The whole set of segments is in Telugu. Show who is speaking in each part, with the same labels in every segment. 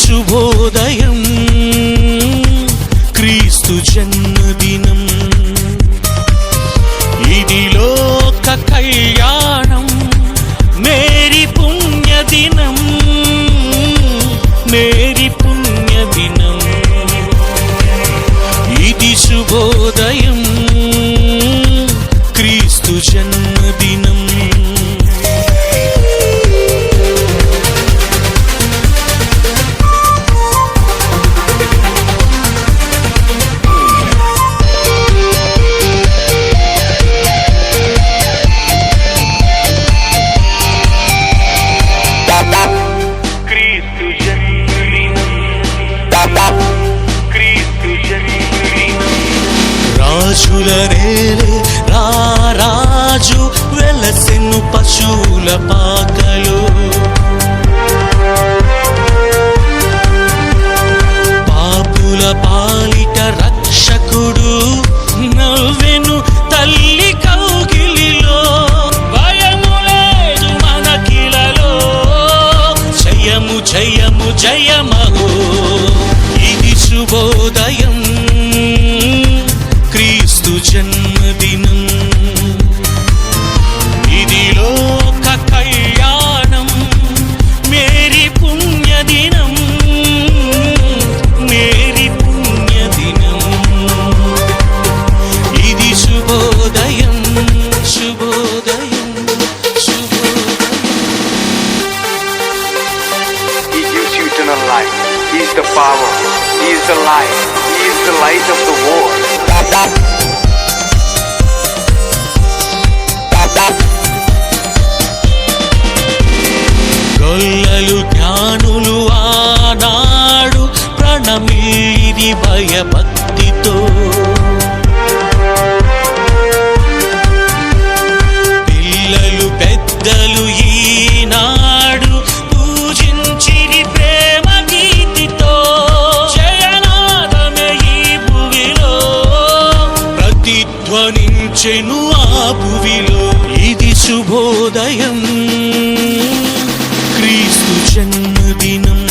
Speaker 1: শুভ శుభోదయం క్రీస్తు జన్మ. రాజుల రేలే రా రాజు వెలసెను పశువుల పాకలు. పాపుల పాలిట రక్షకుడు నవ్వెను తల్లి కౌగిలిలో. భయము లేదు మనకిలలో జయము జయము జయమహో
Speaker 2: power. He is the light. He is the light of the world.
Speaker 1: ప్రతిధ్వనించెను ఆ భువిలో ఇది శుభోదయం. క్రీస్తు జన్మదినం.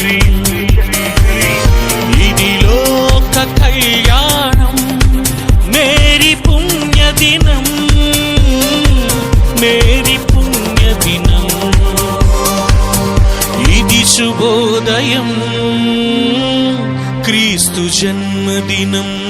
Speaker 1: ఇది లోక కళ్యాణం. మేరీ పుణ్యదినం. మేరీ పుణ్యదినం. ఇది శుభోదయం. క్రీస్తు జన్మదినం.